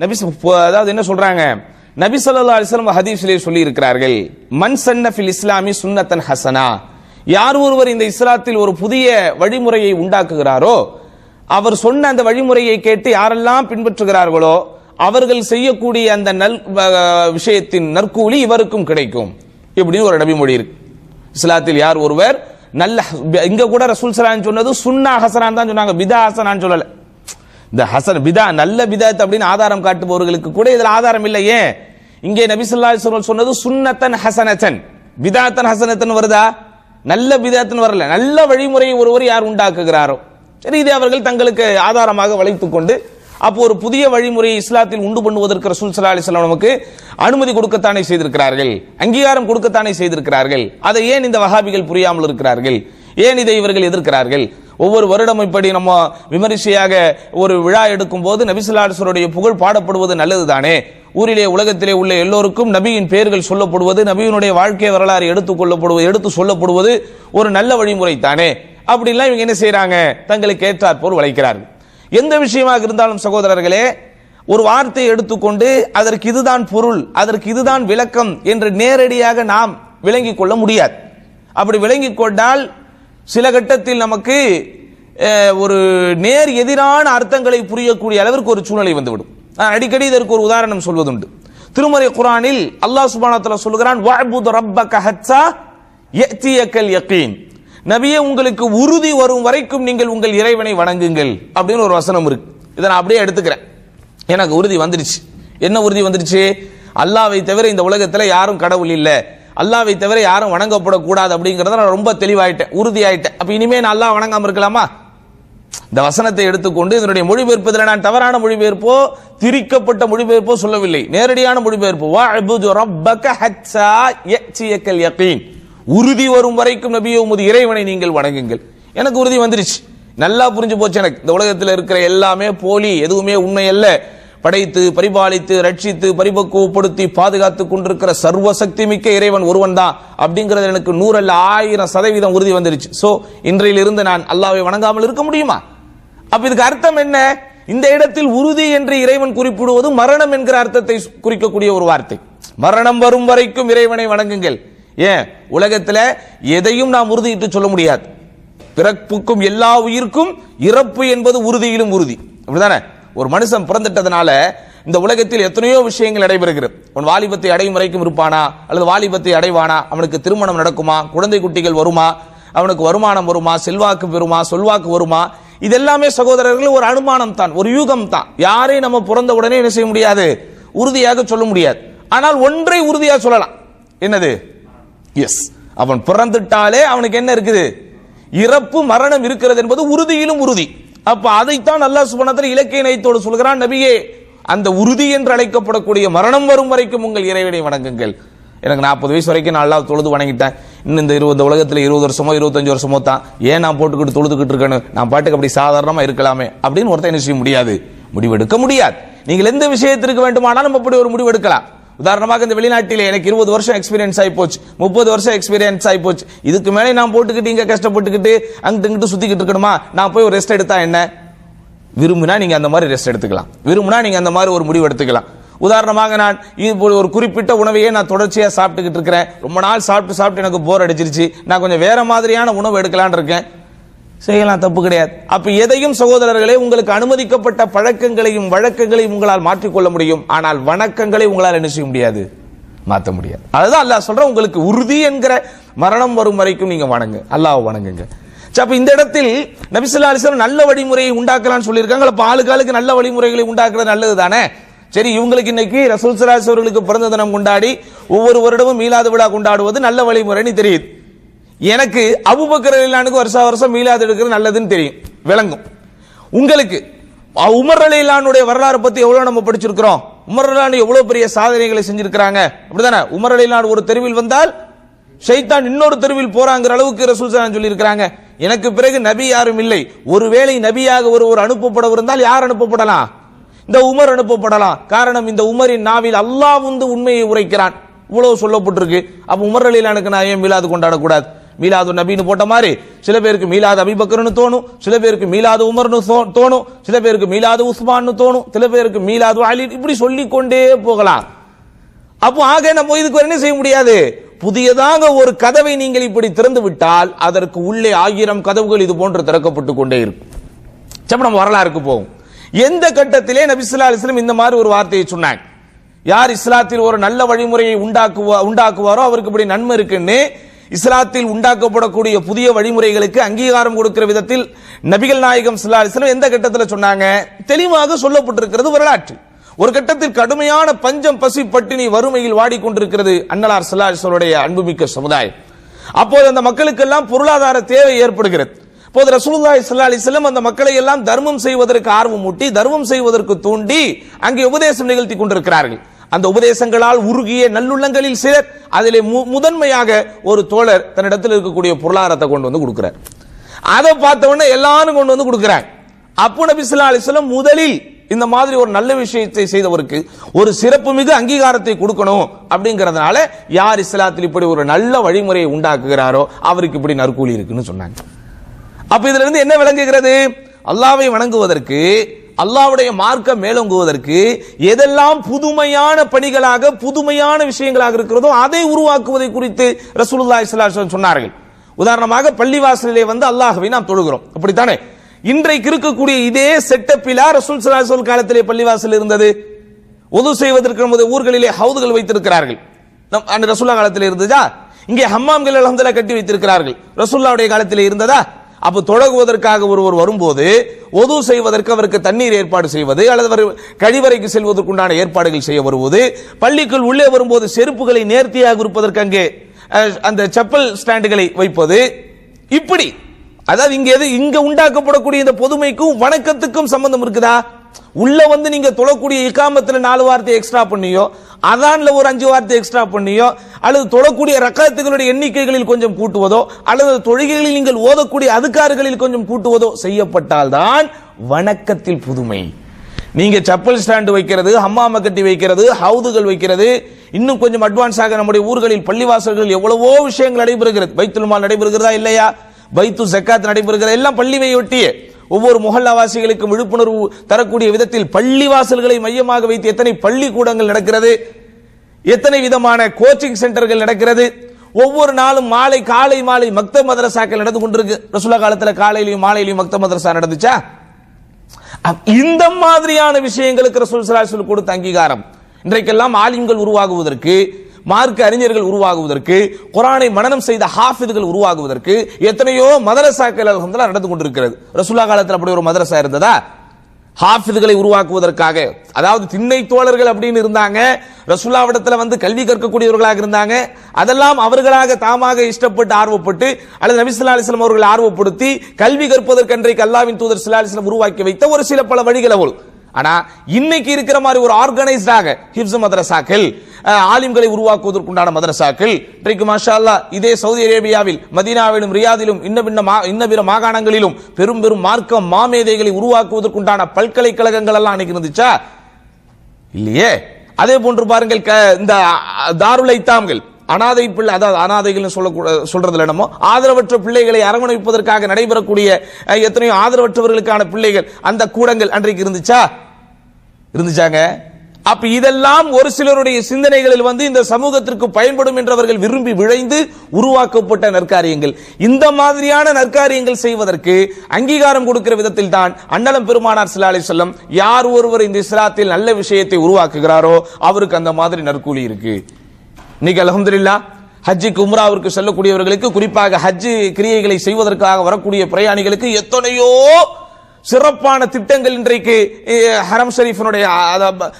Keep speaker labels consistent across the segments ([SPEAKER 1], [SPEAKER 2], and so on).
[SPEAKER 1] நபி அதாவது என்ன சொல்றாங்க? நபி ஸல்லல்லாஹு அலிஸ்லாம் ஹதீஸ்லேயே சொல்லி இருக்கிறார்கள் மண் சன்ன ஃபில் இஸ்லாமி சுன்னத்தன் ஹசனா. யார் ஒருவர் இந்த இஸ்லாத்தில் ஒரு புதிய வழிமுறையை உண்டாக்குகிறாரோ அவர் சொன்ன அந்த வழிமுறையை கேட்டு யாரெல்லாம் பின்பற்றுகிறார்களோ அவர்கள் செய்யக்கூடிய அந்த நல் விஷயத்தின் நற்கூலி இவருக்கும் கிடைக்கும். இப்படின்னு ஒரு நபிமொழி இருக்கு. இஸ்லாத்தில் யார் ஒருவர் நல்ல இங்க கூட ரசூல் சலான் சொன்னது சுன்னா ஹசனான் தான் சொன்னாங்க பிதா ஹசனான்னு சொல்லலை. இந்த ஹசன் பிதா நல்ல பிதாத் அப்படின்னு ஆதாரம் காட்டுபவர்களுக்கு கூட இதில் ஆதாரம் இல்லை ஏன்? இங்கே நபி சொன்னது சுன்னத்தன் ஹசனத்தன். பிதாத்தன் ஹசனத்தன் வருதா? நல்ல பிதாத்தன் வரல. நல்ல வழிமுறையை ஒருவர் யார் உண்டாக்குகிறாரோ? சரி இதை அவர்கள் தங்களுக்கு ஆதாரமாக வளைத்துக் கொண்டு அப்போ ஒரு புதிய வழிமுறையை இஸ்லாத்தில் உண்டு பண்ணுவதற்கு ரசூல் ஸல்லல்லாஹு அலைஹி நமக்கு அனுமதி கொடுக்கத்தானே செய்திருக்கிறார்கள்? அங்கீகாரம் கொடுக்கத்தானே செய்திருக்கிறார்கள்? அதை ஏன் இந்த வகாபிகள் புரியாமல் இருக்கிறார்கள்? ஏன் இதை இவர்கள் எதிர்க்கிறார்கள்? ஒவ்வொரு வருடம் இப்படி நம்ம விமரிசையாக ஒரு விழா எடுக்கும் போது நபிசுல்லாசருடைய புகழ் பாடப்படுவது நல்லதுதானே? ஊரிலே உலகத்திலே உள்ள எல்லோருக்கும் நபியின் பெயர்கள் சொல்லப்படுவது நபியினுடைய வாழ்க்கை வரலாறு எடுத்துக்கொள்ளப்படுவது எடுத்து சொல்லப்படுவது ஒரு நல்ல வழிமுறை தானே அப்படிலாம் இவங்க என்ன செய்கிறாங்க தங்களுக்கு ஏற்றாற் போல் வளைக்கிறார்கள் எந்த விஷயமாக இருந்தாலும் சகோதரர்களே ஒரு வார்த்தையை எடுத்துக்கொண்டு அதற்கு இதுதான் பொருள் அதற்கு இதுதான் விளக்கம் என்று நேரடியாக நாம் விளங்கிக் கொள்ள முடியாது. அப்படி விளங்கிக் கொண்டால் சில கட்டத்தில் நமக்கு ஒரு நேர் எதிரான அர்த்தங்களை புரியக்கூடிய அளவிற்கு ஒரு சூழ்நிலை வந்துவிடும். நான் அடிக்கடி இதற்கு ஒரு உதாரணம் சொல்வதுண்டு. திருமறை குரானில் அல்லாஹ் சுபானத்தில் சொல்கிறான் வஅபுது ரப்பக ஹத்தா யஅதியக்கல் யகீன். நபியே உங்களுக்கு உறுதி வரும் வரைக்கும் நீங்கள் உங்கள் இறைவனை வணங்குங்கள் அப்படின்னு ஒரு வசனம் இருக்கு. இதை நான் அப்படியே எடுத்துக்கிறேன். எனக்கு உறுதி வந்துடுச்சு. என்ன உறுதி வந்துடுச்சு? அல்லாவை தவிர இந்த உலகத்தில் யாரும் கடவுள் இல்லை. அல்லாவை தவிர யாரும் வணங்கப்படக்கூடாது அப்படிங்கிறத நான் ரொம்ப தெளிவாயிட்டேன் உறுதி ஆயிட்டேன் அப்ப இனிமே நான் அல்லா வணங்காம இருக்கலாமா? இந்த வசனத்தை எடுத்துக்கொண்டு இதனுடைய மொழிபெயர்ப்பதில் நான் தவறான மொழிபெயர்ப்போ திரிக்கப்பட்ட மொழிபெயர்ப்போ சொல்லவில்லை. நேரடியான மொழிபெயர்ப்பு. உறுதி வரும் வரைக்கும் நபியே உமது இறைவனை நீங்கள் வணங்குங்கள். எனக்கு உறுதி வந்துருச்சு. நல்லா புரிஞ்சு போச்சு எனக்கு. இந்த உலகத்தில் இருக்கிற எல்லாமே போலி எதுவுமே உண்மை அல்ல. படைத்து பரிபாலித்து ரட்சித்து பரிபக்குவப்படுத்தி பாதுகாத்து கொண்டிருக்கிற சர்வசக்தி மிக்க இறைவன் ஒருவன் தான் அப்படிங்கிறது எனக்கு நூறு அல்ல ஆயிரம் சதவீதம் உறுதி வந்துருச்சு. சோ இன்றையிலிருந்து நான் அல்லாவை வணங்காமல் இருக்க முடியுமா? அப்ப இதுக்கு அர்த்தம் என்ன? இந்த இடத்தில் உறுதி என்று இறைவன் குறிப்பிடுவது மரணம் என்கிற அர்த்தத்தை குறிக்கக்கூடிய ஒரு வார்த்தை. மரணம் வரும் வரைக்கும் இறைவனை வணங்குங்கள். ஏன்? உலகத்தில் எதையும் நாம் உறுதியிட்டு சொல்ல முடியாது. பிறப்புக்கும் எல்லா உயிர்க்கும் இறப்பு என்பது உறுதியிலும் உறுதி. அப்படிதானே ஒரு மனுஷன் பிறந்துட்டதுனால இந்த உலகத்தில் எத்தனையோ விஷயங்கள் நடைபெறுகிறது. அவன் வாலிபத்தை அடையும் வரைக்கும் இருப்பானா? அல்லது வாலிபத்தை அடைவானா? அவனுக்கு திருமணம் நடக்குமா? குழந்தை குட்டிகள் வருமா? அவனுக்கு வருமானம் வருமா? செல்வாக்கு பெறுமா? சொல்வாக்கு வருமா? இதெல்லாமே சகோதரர்கள் ஒரு அனுமானம் தான் ஒரு யூகம் தான். யாரையும் நம்ம பிறந்த உடனே என்ன செய்ய முடியாது? உறுதியாக சொல்ல முடியாது. ஆனால் ஒன்றை உறுதியாக சொல்லலாம். என்னது? எஸ் அவன் பிறந்துட்டாலே அவனுக்கு என்ன இருக்குது? இறப்பு மரணம் இருக்கிறது என்பது உறுதியிலும் உறுதி. அப்ப அதைத்தான் அல்லாஹ் சுபனத்தில் இலக்கிய நயத்தோடு சொல்கிறான் நபியே அந்த உறுதி என்று அழைக்கப்படக்கூடிய மரணம் வரும் வரைக்கும் உங்கள் இறைவனை வணங்குங்கள். எனக்கு நாற்பது வயசு வரைக்கும் நான் அல்லாஹ் தொழுது வணங்கிட்டேன். இன்னும் இந்த இருபது உலகத்தில் இருபது வருஷமோ இருபத்தஞ்சு வருஷமோ தான். ஏன் நான் போட்டுக்கிட்டு தொழுதுகிட்டு இருக்கணும் நான் பாட்டுக்கு அப்படி சாதாரணமா இருக்கலாமே அப்படின்னு ஒருத்தன் என்ன செய்ய முடியாது? முடிவெடுக்க முடியாது. நீங்கள் எந்த விஷயத்திற்கு வேண்டுமானாலும் அப்படி ஒரு முடிவு எடுக்கலாம். உதாரணமாக இந்த வெளிநாட்டில் எனக்கு இருபது வருஷம் எக்ஸ்பீரியன்ஸ் ஆகி போச்சு முப்பது வருஷம் எக்ஸ்பீரியன்ஸ் ஆகி போச்சு இதுக்கு மேலே நான் போட்டுக்கிட்டு இங்கே கஷ்டப்பட்டுக்கிட்டு அங்கிட்டு இங்கிட்டு சுத்திக்கிட்டு இருக்கணுமா? நான் போய் ஒரு ரெஸ்ட் எடுத்தா என்ன? விரும்பினா நீங்கள் அந்த மாதிரி ரெஸ்ட் எடுத்துக்கலாம். விரும்பினா நீங்கள் அந்த மாதிரி ஒரு முடிவு எடுத்துக்கலாம். உதாரணமாக நான் இது ஒரு குறிப்பிட்ட உணவையே நான் தொடர்ச்சியாக சாப்பிட்டுக்கிட்டு இருக்கிறேன். ரொம்ப நாள் சாப்பிட்டு சாப்பிட்டு எனக்கு போர் அடிச்சிருச்சு. நான் கொஞ்சம் வேற மாதிரியான உணவு எடுக்கலான் இருக்கேன். செய்யலாம் தப்பு கிடையாது. அப்ப எதையும் சகோதரர்களே உங்களுக்கு அனுமதிக்கப்பட்ட பழக்கங்களையும் வழக்கங்களையும் உங்களால் மாற்றிக்கொள்ள முடியும். ஆனால் வணக்கங்களை உங்களால் என்ன செய்ய முடியாது? மாற்ற முடியாது. அதுதான் அல்லாஹ் சொல்ற உங்களுக்கு உறுதி என்கிற மரணம் வரும் வரைக்கும் நீங்க வணங்கு. அல்லாஹ் வணங்குங்க. அப்ப இந்த இடத்தில் நபிசுல்லா அலிஸ்லாம் நல்ல வழிமுறையை உண்டாக்கலாம்னு சொல்லியிருக்காங்க. அப்ப ஆளுக்கு நல்ல வழிமுறைகளை உண்டாக்குறது நல்லது தானே? சரி இவங்களுக்கு இன்னைக்கு ரசூல் சலாஸ் அவர்களுக்கு பிறந்த தினம் கொண்டாடி ஒவ்வொரு வருடமும் மீலாது விழா கொண்டாடுவது நல்ல வழிமுறைன்னு தெரியுது. எனக்கு அபுபக்கர் இல்லானுக்கு வருஷா வருஷம் மீலாது எடுக்கிறது நல்லதுன்னு தெரியும். விளங்கும். உங்களுக்கு உமர் அலிலானுடைய வரலாறு பத்தி எவ்வளவு நம்ம படிச்சிருக்கிறோம்? உமர் அலிலான் எவ்வளவு பெரிய சாதனைகளை செஞ்சிருக்கிறாங்க? அப்படிதானே உமர் அலிலான் ஒரு தெருவில் வந்தால் ஷைத்தான் இன்னொரு தெருவில் போறாங்கிற அளவுக்கு ரசூல் சலாம் சொல்லி எனக்கு பிறகு நபி யாரும் இல்லை. ஒருவேளை நபியாக ஒரு ஒரு அனுப்பப்படவிருந்தால் யார் அனுப்பப்படலாம்? இந்த உமர் அனுப்பப்படலாம். காரணம் இந்த உமரின் நாவில் அல்லாஹ் வந்து உண்மையை உரைக்கிறான். இவ்வளவு சொல்லப்பட்டிருக்கு. அப்ப உமர் அலிலானுக்கு நான் ஏன் மீளாது கொண்டாடக்கூடாது? மீலாது நபின்னு போட்ட மாதிரி சில பேருக்கு மீலாது அபிபக்கர்னு தோணும் சில பேருக்கு மீலாது உமர்னு தோணும் சில பேருக்கு மீலாது உஸ்மான்னு தோணும் சில பேருக்கு மீலாது அலி இப்படி சொல்லி கொண்டே போகலாம். அப்போ ஆக நம்ம இதுக்கு என்ன செய்ய முடியாது? புதியதாக ஒரு கதவை நீங்கள் இப்படி திறந்து விட்டால் அதற்கு உள்ளே ஆயிரம் கதவுகள் இது போன்று திறக்கப்பட்டு கொண்டே இருக்கும். சரி நம்ம வரலாறுக்கு போவோம். எந்த கட்டத்திலே நபிசுல்லா அலிஸ்லம் இந்த மாதிரி ஒரு வார்த்தையை சொன்னாங்க? யார் இஸ்லாத்தில் ஒரு நல்ல வழிமுறையை உண்டாக்குவா உண்டாக்குவாரோ அவருக்கு இப்படி நன்மை இருக்குன்னு இஸ்லாத்தில் உண்டாக்கப்படக்கூடிய புதிய வழிமுறைகளுக்கு அங்கீகாரம் கொடுக்கிற விதத்தில் நபிகள் நாயகம் ஸல்லல்லாஹு எந்த கட்டத்தில் சொன்னாங்க? தெளிவாக சொல்லப்பட்டிருக்கிறது வரலாற்று. ஒரு கட்டத்தில் கடுமையான பஞ்சம் பசி பட்டினி வறுமையில் வாடிக்கொண்டிருக்கிறது அன்னலார் ஸல்லல்லாஹு அன்புமிக்க சமுதாயம். அப்போது அந்த மக்களுக்கெல்லாம் பொருளாதார தேவை ஏற்படுகிறது. அப்போது ரசூலுல்லாஹி ஸல்லல்லாஹு அலைஹி வஸல்லம் அந்த மக்களை எல்லாம் தர்மம் செய்வதற்கு ஆர்வம் ஊட்டி தர்மம் செய்வதற்கு தூண்டி அங்கே உபதேசம் நிகழ்த்தி கொண்டிருக்கிறார்கள். அந்த உபதேசங்களால் உருகிய நல்லுள்ளங்களில் சிலர் அதிலே மு- முதன்மையாக ஒரு தோழர் தன்னிடத்தில் இருக்கக்கூடிய பொருளாதாரத்தை கொண்டு வந்து கொடுக்கிறார். அதை பார்த்த உடனே எல்லாரும் கொண்டு வந்து கொடுக்கிறாங்க. அப்போ நபி முதலில் இந்த மாதிரி ஒரு நல்ல விஷயத்தை செய்தவருக்கு ஒரு சிறப்பு மிகு அங்கீகாரத்தை கொடுக்கணும் அப்படிங்கிறதுனால யார் இஸ்லாத்தில் இப்படி ஒரு நல்ல வழிமுறையை உண்டாக்குகிறாரோ அவருக்கு இப்படி நற்கூலி இருக்குன்னு சொன்னாங்க. அப்ப இதுல இருந்து என்ன விளங்குகிறது? அல்லாவை வணங்குவதற்கு அல்லாவுடைய மார்க்கம் மேலோங்குவதற்கு எதெல்லாம் புதுமையான பணிகளாக புதுமையான விஷயங்களாக இருக்கிறதோ அதை உருவாக்குவதை குறித்து ரசூலுல்லாஹி ஸல்லல்லாஹு சொன்னார்கள். உதாரணமாக பள்ளிவாசலிலே வந்து அல்லாஹ்வை நாம் தொழுகிறோம். அப்படித்தானே? இன்றைக்கு இருக்கக்கூடிய இதே செட்டப்பிலா ரசூல் சலாசோல் காலத்திலே பள்ளிவாசல் இருந்தது. உது செய்வதற்கு நமது ஊர்களிலே ஹவுதுகள் வைத்திருக்கிறார்கள். நம் அந்த ரசூல்லா காலத்தில் இருந்ததா? இங்கே ஹம்மாம்கள் அலமதுல்லா கட்டி வைத்திருக்கிறார்கள். ரசூல்லாவுடைய காலத்தில் இருந்ததா? அப்ப தொடங்குவதற்காக ஒருவர் வரும்போது ஒது செய்வதற்கு அவருக்கு தண்ணீர் ஏற்பாடு செய்வது அல்லது அவர் கழிவறைக்கு செல்வதற்குண்டான ஏற்பாடுகள் செய்ய வருவது பள்ளிக்குள் உள்ளே வரும்போது செருப்புகளை நேர்த்தியாக இருப்பதற்கு அங்கே அந்த செப்பல் ஸ்டாண்டுகளை வைப்பது இப்படி. அதாவது இங்க எது இங்க உண்டாக்கப்படக்கூடிய இந்த பொதுமைக்கும் வணக்கத்துக்கும் சம்பந்தம் இருக்குதா? உள்ள வந்து நீங்க தொழக்கூடிய இக்காமத்துல நாலு வார்த்தை எக்ஸ்ட்ரா பண்ணியோ அதான்ல ஒரு அஞ்சு வார்த்தை எக்ஸ்ட்ரா பண்ணியோ அல்லது தொழக்கூடிய ரக்காத்துகளுடைய எண்ணிக்கைகளில் கொஞ்சம் கூட்டுவதோ அல்லது தொழுகைகளில் நீங்கள் ஓதக்கூடிய அதுக்காறுகளில் கொஞ்சம் கூட்டுவதோ செய்யப்பட்டால்தான் வணக்கத்தில் புதுமை. நீங்க செப்பல் ஸ்டாண்டு வைக்கிறது ஹம்மாம கட்டி வைக்கிறது ஹவுதுகள் வைக்கிறது இன்னும் கொஞ்சம் அட்வான்ஸாக நம்முடைய ஊர்களில் பள்ளிவாசல்கள் எவ்வளவோ விஷயங்கள் நடைபெறுகிறது. பைத்துல்மால் நடைபெறுகிறதா இல்லையா? பைத்து ஜக்காத் நடைபெறுகிறது? எல்லாம் பள்ளிவை ஒட்டியே ஒவ்வொரு முகல்லாவாசிகளுக்கும் விழிப்புணர்வு தரக்கூடிய விதத்தில் பள்ளி வாசல்களை மையமாக வைத்து எத்தனை பள்ளிக்கூடங்கள் நடக்கிறது எத்தனை விதமான கோச்சிங் சென்டர்கள் நடக்கிறது ஒவ்வொரு நாளும் மாலை காலை மாலை மக்த மதரசாக்கள் நடந்து கொண்டிருக்கு. ரசுல்லா காலத்தில் காலையிலையும் மாலையிலையும் மக்த மதரசா நடந்துச்சா? அப்- இந்த மாதிரியான விஷயங்களுக்கு ரசூல் ஸல்லல்லாஹு கொடுத்த அங்கீகாரம். இன்றைக்கெல்லாம் ஆலிம்கள் உருவாகுவதற்கு மார்க்க அறிஞர்கள் உருவாகுவதற்கு குரானை மனநம் செய்த ஹாஃபிதுகள் உருவாகுவதற்கு எத்தனையோ மதரசாக்கள் அலகம்தான் நடந்து கொண்டிருக்கிறது. ரசுல்லா காலத்தில் அப்படி ஒரு மதரசா இருந்ததா? ஹாஃபிதுகளை உருவாக்குவதற்காக. அதாவது திண்ணை தோழர்கள் அப்படின்னு இருந்தாங்க. ரசுல்லாவிடத்தில் வந்து கல்வி கற்கக்கூடியவர்களாக இருந்தாங்க. அதெல்லாம் அவர்களாக தாமாக இஷ்டப்பட்டு ஆர்வப்பட்டு அல்லது நபி ஸல்லல்லாஹு அவர்களை ஆர்வப்படுத்தி கல்வி கற்பதற்கு அன்றைக்கு தூதர் ஸல்லல்லாஹு உருவாக்கி வைத்த ஒரு சில பல வழிகள் அவள் ஆனா இன்னைக்கு இருக்கிற மாதிரி ஒரு ஆர்கனைஸ்டாக ஹிப்ஸ் மதரசாக்கள் ஆலிம்களை உருவாக்குவதற்குண்டான மதரசாக்கள் இன்றைக்கு மாஷா அல்லாஹ் இதே சவுதி அரேபியாவில் மதீனாவிலும் ரியாதிலும் இன்ன பின்ன இன்ன பிற மாகாணங்களிலும் பெரும் பெரும் மார்க்க மாமேதைகளை உருவாக்குவதற்குண்டான பல்கலைக்கழகங்கள் எல்லாம் அன்னைக்கு இருந்துச்சா? இல்லையே. அதே போன்று பாருங்கள் க- இந்த தாருலை தாம்கள் அனாதை பிள்ளை அதாவது அனாதைகள் சொல்லக்கூட சொல்றதுல என்னமோ ஆதரவற்ற பிள்ளைகளை அரவணைப்பதற்காக நடைபெறக்கூடிய எத்தனையோ ஆதரவற்றவர்களுக்கான பிள்ளைகள் அந்த கூடங்கள் அன்றைக்கு இருந்துச்சா? இருந்துச்சாங்க? அப்ப இதெல்லாம் ஒரு சிலருடைய சிந்தனைகளில் வந்து இந்த சமூகத்திற்கு பயன்படும் என்றவர்கள் விரும்பி விழைந்து உருவாக்கப்பட்ட நற்காரியங்கள். இந்த மாதிரியான நற்காரியங்கள் செய்வதற்கு அங்கீகாரம் கொடுக்கிற விதத்தில் தான் அண்ணலம் பெருமானார் சிலாலை அலைஹி யார் ஒருவர் இந்த இஸ்லாத்தில் நல்ல விஷயத்தை உருவாக்குகிறாரோ அவருக்கு அந்த மாதிரி நற்கூலி இருக்கு. இன்னைக்கு அலமதுல்லா ஹஜ்ஜுக்கு உம்ராவிற்கு செல்லக்கூடியவர்களுக்கு குறிப்பாக ஹஜ்ஜு கிரியைகளை செய்வதற்காக வரக்கூடிய பிரயாணிகளுக்கு எத்தனையோ சிறப்பான திட்டங்கள் இன்றைக்கு ஹரம் ஷரீஃபினுடைய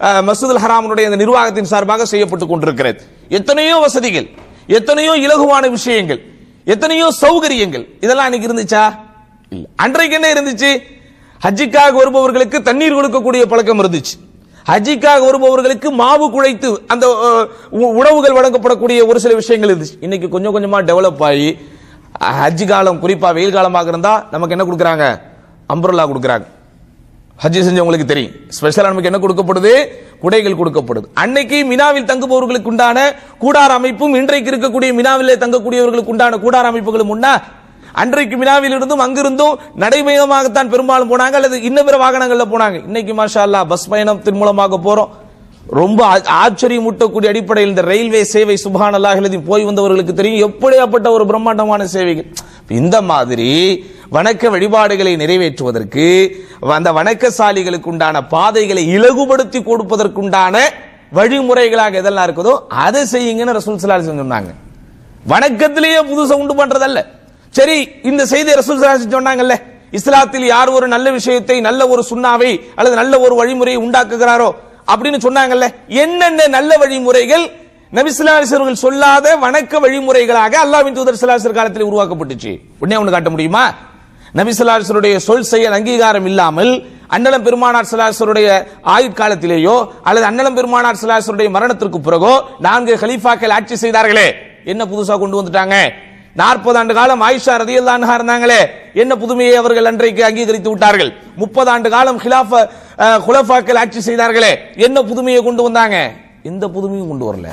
[SPEAKER 1] மசூதுல் ஹராமனுடைய அந்த நிர்வாகத்தின் சார்பாக செய்யப்பட்டு கொண்டிருக்கிறது. எத்தனையோ வசதிகள் எத்தனையோ இலகுவான விஷயங்கள் எத்தனையோ சௌகரியங்கள் இதெல்லாம் அன்னைக்கு இருந்துச்சா? இல்ல. அன்றைக்கு என்ன இருந்துச்சு? ஹஜ்ஜிக்காக வருபவர்களுக்கு தண்ணீர் கொடுக்கக்கூடிய பழக்கம் இருந்துச்சு. ஹஜ்ஜிக்காக வருபவர்களுக்கு மாவு குழைத்து அந்த உ- உணவுகள் வழங்கப்படக்கூடிய ஒரு சில விஷயங்கள் இருந்துச்சு. இன்னைக்கு கொஞ்சம் கொஞ்சமா டெவலப் ஆகி ஹஜ்ஜி காலம் குறிப்பா வெயில் காலமாக இருந்தா நமக்கு என்ன கொடுக்குறாங்க? அம்பர்லா கொடுக்குறாங்க. ஹஜ்ஜி செஞ்சவங்களுக்கு தெரியும். ஸ்பெஷல் நமக்கு என்ன கொடுக்கப்படுது? குடைகள் கொடுக்கப்படுது. அன்னைக்கு மினாவில் தங்குபவர்களுக்கு உண்டான கூடார அமைப்பும் இன்றைக்கு இருக்கக்கூடிய மினாவிலே தங்கக்கூடியவர்களுக்கு உண்டான கூடார அமைப்புகளும் உண்டா? அன்றைக்கு மினாவில் இருந்தும் அங்கிருந்தும் நடைமயமாகத்தான் பெரும்பாலும் போனாங்க அல்லது இன்ன பிற வாகனங்களில் போனாங்க. இன்னைக்கு மாஷா அல்லாஹ் பஸ் பயணத்தின் மூலமாக போறோம். ரொம்ப ஆ- ஆச்சரியமூட்டக்கூடிய அடிப்படையில் இந்த ரயில்வே சேவை சுபான் எழுதி போய் வந்தவர்களுக்கு தெரியும். எப்படியாப்பட்ட ஒரு பிரம்மாண்டமான சேவைகள். இந்த மாதிரி வணக்க வழிபாடுகளை நிறைவேற்றுவதற்கு அந்த வணக்கசாலிகளுக்கு உண்டான பாதைகளை இலகுபடுத்தி கொடுப்பதற்குண்டான வழிமுறைகளாக எதெல்லாம் இருக்குதோ அதை செய்யுங்கன்னு ரசூல் சலாஹ் சொன்னாங்க. வணக்கத்திலேயே புதுசாக உண்டு பண்றதல்ல. சரி இந்த செய்தி ரசூல் சலாஹ் சொன்னாங்கல்ல இஸ்லாத்தில் யார் ஒரு நல்ல விஷயத்தை நல்ல ஒரு சுண்ணாவை அல்லது நல்ல ஒரு வழிமுறையை உண்டாக்குகிறாரோ அப்படின்னு சொன்னாங்கல்ல என்னென்ன நல்ல வழிமுறைகள் நபிசிலாசர்கள் சொல்லாத வணக்க வழிமுறைகளாக அல்லாவின் தூதர் சிலாசர் காலத்தில் உருவாக்கப்பட்டுச்சு. உடனே ஒன்று காட்ட முடியுமா? நபிசிலாசருடைய சொல் செயல் அங்கீகாரம் இல்லாமல் அன்னலம் பெருமானார் சிலாசருடைய ஆயுட்காலத்திலேயோ அல்லது அன்னலம் பெருமானார் சிலாசருடைய மரணத்திற்கு பிறகோ நான்கு ஹலீஃபாக்கள் ஆட்சி செய்தார்களே. என்ன புதுசா கொண்டு வந்துட்டாங்க? நாற்பது ஆண்டு காலம் ஆயிஷா ரதியல்லான்ஹா இருந்தாங்களே. என்ன புதுமையை அவர்கள் அன்றைக்கு அங்கீகரித்து விட்டார்கள்? முப்பது ஆண்டு காலம் ஹிலாஃப குலஃபாக்கள் ஆட்சி செய்தார்களே. என்ன புதுமையை கொண்டு வந்தாங்க? எந்த புதுமையும் கொண்டு வரல.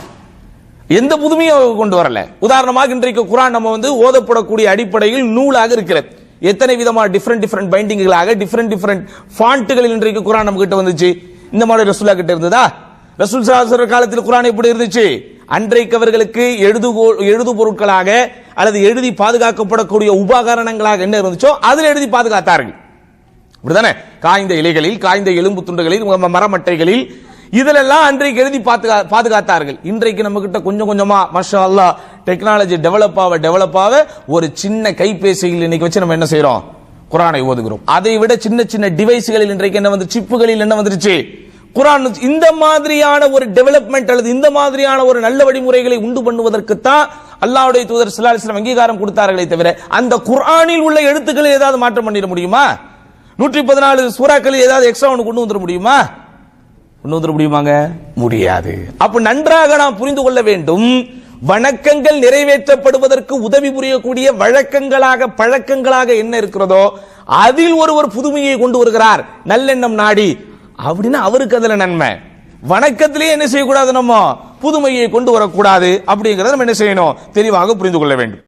[SPEAKER 1] எந்த புதுமையும் கொண்டு வரல. உதாரணமாக இன்றைக்கு குரான் நம்ம வந்து ஓதப்படக்கூடிய அடிப்படையில் நூலாக இருக்கிறது. எத்தனை விதமான டிஃப்ரெண்ட் டிஃப்ரெண்ட் பைண்டிங்களாக டிஃப்ரெண்ட் டிஃப்ரெண்ட் ஃபாண்ட்டுகளில் இன்றைக்கு குரான் நம்ம கிட்ட வந்துச்சு? இந்த மாதிரி ரசூலா கிட்ட இருந்ததா? ரசூல் சாசர் காலத்தில் குரான் எப்படி இருந்துச்சு? அன்றைக்கு அவர்களுக்கு எழுது எழுது பொருட்களாக அல்லது எழுதி பாதுகாக்கப்படக்கூடிய உபகரணங்களாக என்ன இருந்துச்சோ அதில் எழுதி பாதுகாத்தார்கள். அப்படிதானே காய்ந்த இலைகளில் காய்ந்த எலும்பு துண்டுகளில் மரமட்டைகளில் இதிலெல்லாம் அன்றைக்கு எழுதி பாதுகா பாதுகாத்தார்கள். இன்றைக்கு நம்ம கிட்ட கொஞ்சம் கொஞ்சமா மஷா அல்லாஹ் டெக்னாலஜி டெவலப் ஆக டெவலப் ஆக ஒரு சின்ன கைபேசியில் இன்னைக்கு வச்சு நம்ம என்ன செய்கிறோம் குரானை ஓதுகிறோம். அதை விட சின்ன சின்ன டிவைஸ்களில் இன்றைக்கு என்ன வந்து சிப்புகளில் என்ன வந்துருச்சு? குரான் இந்த மாதிரியான ஒரு டெவலப்மெண்ட் அல்லது இந்த மாதிரியான ஒரு நல்ல வழிமுறைகளை உண்டு பண்ணுவதற்கு தான் அல்லாவுடைய தூதர் ஸல்லல்லாஹு அலைஹி அங்கீகாரம் கொடுத்தார்களே தவிர அந்த குரானில் உள்ள எழுத்துக்களை ஏதாவது மாற்றம் பண்ணிட முடியுமா? நூற்றி பதினாலு சூறாக்களில் ஏதாவது எக்ஸ்ட்ரா ஒன்று கொண்டு வந்துட முடியுமா? கொண்டு வந்துட முடியுமாங்க முடியாது. அப்ப நன்றாக நாம் புரிந்து கொள்ள வேண்டும் வணக்கங்கள் நிறைவேற்றப்படுவதற்கு உதவி புரியக்கூடிய வழக்கங்களாக பழக்கங்களாக என்ன இருக்கிறதோ அதில் ஒருவர் புதுமையை கொண்டு வருகிறார். நல்லெண்ணம் நாடி. அப்படின்னா அவருக்கு அதுல நன்மை. வணக்கத்திலே என்ன செய்யக்கூடாது நம்ம? புதுமையை கொண்டு வரக்கூடாது. அப்படிங்கறத நம்ம என்ன செய்யணும்? தெளிவாக புரிந்து கொள்ள வேண்டும்.